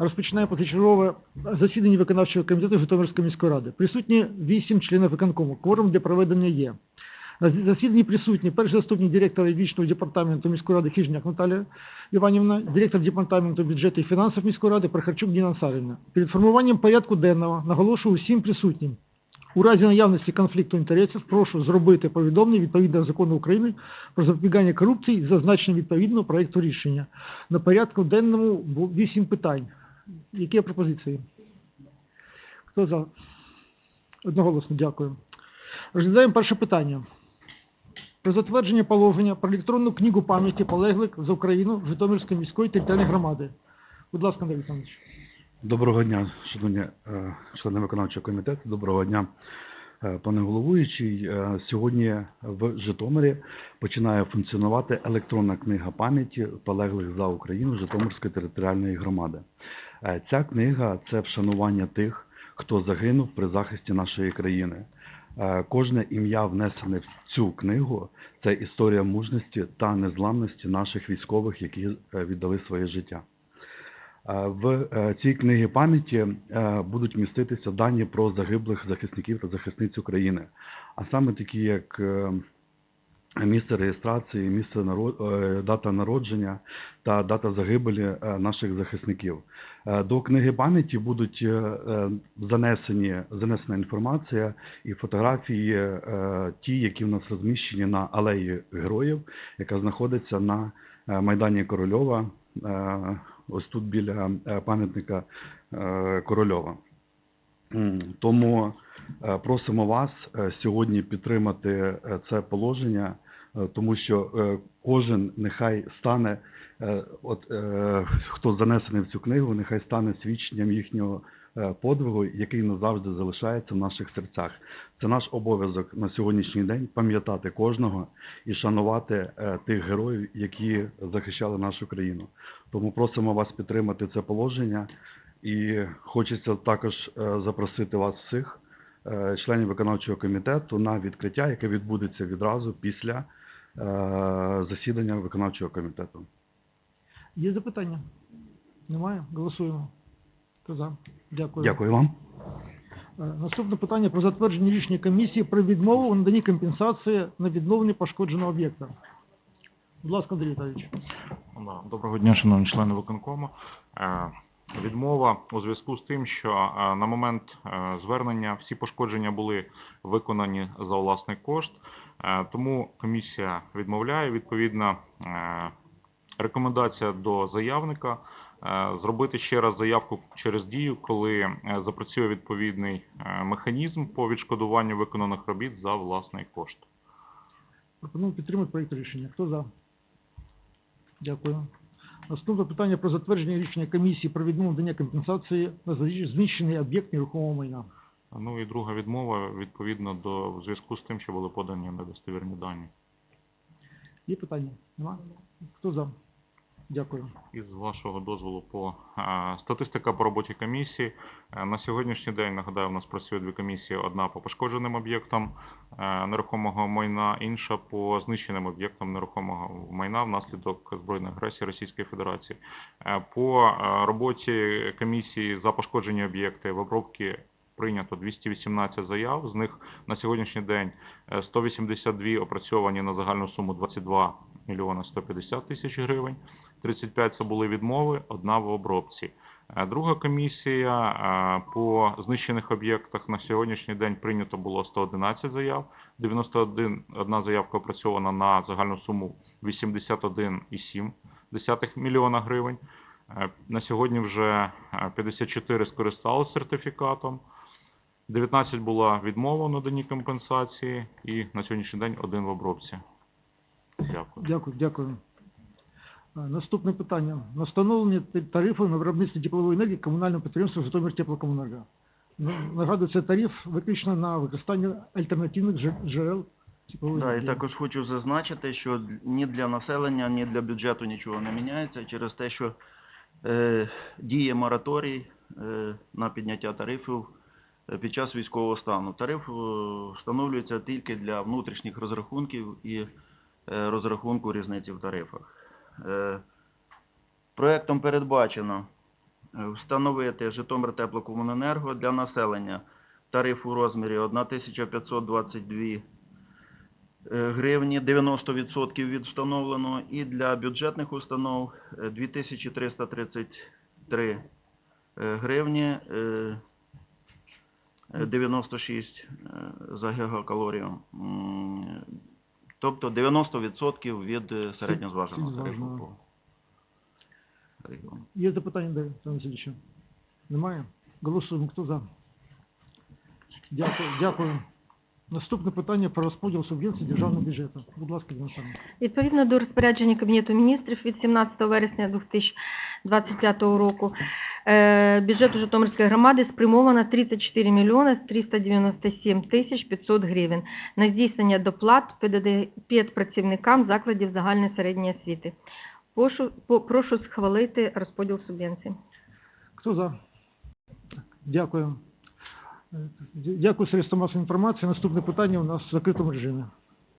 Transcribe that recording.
Розпочинаємо позачергове засідання виконавчого комітету Житомирської міської ради. Присутні вісім членів виконкому. Кворум для проведення є. На засіданні присутні перший заступник директора юридичного департаменту міської ради Хижняк Наталія Іванівна, директор департаменту бюджету і фінансів міської ради Прохарчук Діна Ансарівна. Перед формуванням порядку денного наголошую усім присутнім. У разі наявності конфлікту інтересів прошу зробити повідомлення відповідно закону України про запобігання корупції з зазначенням відповідного проекту рішення. На порядку денному вісім питань. Які пропозиції? Хто за? Одноголосно, дякую. Розглядаємо перше питання. Про затвердження положення про електронну книгу пам'яті полеглих за Україну Житомирської міської територіальної громади. Будь ласка, Андрій Олександрович. Доброго дня, шановні е, члени виконавчого комітету. Доброго дня, пане головуючий. Е, Сьогодні в Житомирі починає функціонувати електронна книга пам'яті полеглих за Україну Житомирської територіальної громади. Е, Ця книга це вшанування тих, хто загинув при захисті нашої країни. Е, Кожне ім'я внесене в цю книгу це історія мужності та незламності наших військових, які е, віддали своє життя. Е, В е, цій книгі пам'яті е, будуть міститися дані про загиблих захисників та захисниць України, а саме такі як місце реєстрації, місце дата народження та дата загибелі наших захисників. До книги пам'яті будуть занесені занесена інформація і фотографії, ті, які в нас розміщені на алеї героїв, яка знаходиться на майдані Корольова. Ось тут біля е, пам'ятника е, Корольова. Тому е, просимо вас сьогодні підтримати це положення, тому що кожен нехай стане, от хто занесений в цю книгу, нехай стане свідченням їхнього подвигу, який назавжди залишається в наших серцях. Це наш обов'язок на сьогоднішній день пам'ятати кожного і шанувати е, тих героїв, які захищали нашу країну. Тому просимо вас підтримати це положення. І хочеться також е, запросити вас всіх, е, членів виконавчого комітету, на відкриття, яке відбудеться відразу після е, засідання виконавчого комітету. Є запитання? Немає? Голосуємо. За? Дякую. Дякую вам. Е, Наступне питання про затвердження рішення комісії про відмову у наданні компенсації на відновлення пошкодженого об'єкта. Будь ласка, Андрій Віталійович. Доброго дня, шановні члени виконкому. Е, Відмова у зв'язку з тим, що е, на момент звернення всі пошкодження були виконані за власний кошт, тому комісія відмовляє. Відповідно, е, рекомендація до заявника зробити ще раз заявку через дію, коли е, запрацює відповідний е, механізм по відшкодуванню виконаних робіт за власний кошт. Пропоную підтримати проєкт рішення. Хто за? Дякую. Наступне питання про затвердження рішення комісії про відмову надання компенсації на знищений об'єкт нерухомого майна. Ну і друга відмова відповідно до в зв'язку з тим, що були подані недостовірні дані. Є питання? Нема? Хто за? Дякую. І з вашого дозволу по статистика по роботі комісії. Е, на сьогоднішній день нагадаю, у нас працює дві комісії: одна по пошкодженим об'єктам е, нерухомого майна, інша по знищеним об'єктам нерухомого майна внаслідок збройної агресії Російської Федерації. Е, по роботі комісії за пошкоджені об'єкти в обробці прийнято 218 заяв. З них на сьогоднішній день е, 182 опрацьовані на загальну суму 22 мільйона 150 тисяч гривень. 35 це були відмови, одна в обробці. Е, Друга комісія е, по знищених об'єктах на сьогоднішній день прийнято було 111 заяв. 91 одна заявка опрацьована на загальну суму 81,7 мільйона гривень. Е, На сьогодні вже е, 54 скористалися сертифікатом. 19 була відмова в наданні компенсації і на сьогоднішній день один в обробці. Дякую. Дякую, дякую. Е, Наступне питання. На встановлення тарифу на виробництво теплової енергії комунального підприємства Житомир Теплокомунерго. Нагадую, це тариф виключно на використання альтернативних джер- джерел теплової Да, і також хочу зазначити, що ні для населення, ні для бюджету нічого не міняється через те, що е, діє мораторій е, на підняття тарифів е, під час військового стану. Тариф е, встановлюється тільки для внутрішніх розрахунків і е, розрахунку різниці в тарифах. Е, проектом передбачено Е, Встановити Житомир теплокомуненерго для населення. Тариф у розмірі 1522 е, гривні, 90% від встановленого, і для бюджетних установ е, 2333 е, гривні, е, е, 96 е, за гігакалорію. Тобто 90% від е, середньозваженого тарифу по регіону. Є запитання до Олександра Васильовича? Немає? Голосуємо. Хто за? Дякую. Дякую. Наступне питання про розподіл субвенцій державного бюджету. Будь ласка, Олександрівна. Відповідно до розпорядження Кабінету міністрів від 17 вересня 2025 року бюджету Житомирської громади спрямовано 34 мільйони 397 тисяч 500 гривень на здійснення доплат ПДД педпрацівникам закладів загальної середньої освіти. Прошу, прошу схвалити розподіл субвенцій. Хто за? Дякую. Е, Дякую, средства масової інформації. Наступне питання у нас в закритому режимі.